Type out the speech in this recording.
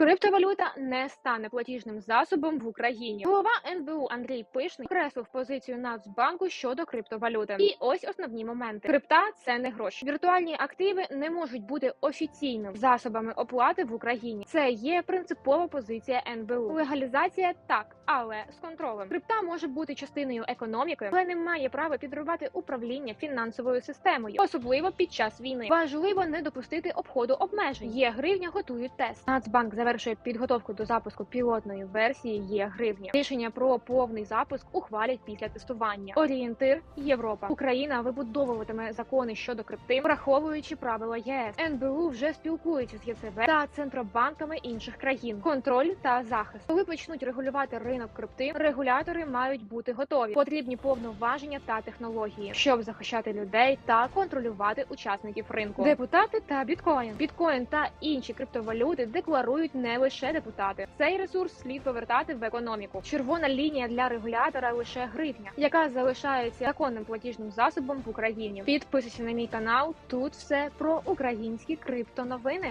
Криптовалюта не стане платіжним засобом в Україні. Голова НБУ Андрій Пишний окреслив позицію Нацбанку щодо криптовалюти. І ось основні моменти: крипта це не гроші. Віртуальні активи не можуть бути офіційними засобами оплати в Україні. Це є принципова позиція НБУ. Легалізація так, але з контролем. Крипта може бути частиною економіки, але не має права підривати управління фінансовою системою, особливо під час війни. Важливо не допустити обходу обмежень. Є гривня, готують тест. Нацбанк завершує підготовку до запуску пілотної версії є гривня. Рішення про повний запуск ухвалять після тестування. Орієнтир Європа. Україна вибудовуватиме закони щодо крипти, враховуючи правила ЄС. НБУ вже спілкується з ЄЦБ та центробанками інших країн. Контроль та захист. Коли почнуть регулювати ринок крипти, регулятори мають бути готові. Потрібні повноваження та технології, щоб захищати людей та контролювати учасників ринку. Депутати та біткоін. Біткоін та інші криптовалюти декларують не лише депутати. Цей ресурс слід повертати в економіку. Червона лінія для регулятора лише гривня, яка залишається законним платіжним засобом в Україні. Підписуйся на мій канал. Тут все про українські криптоновини.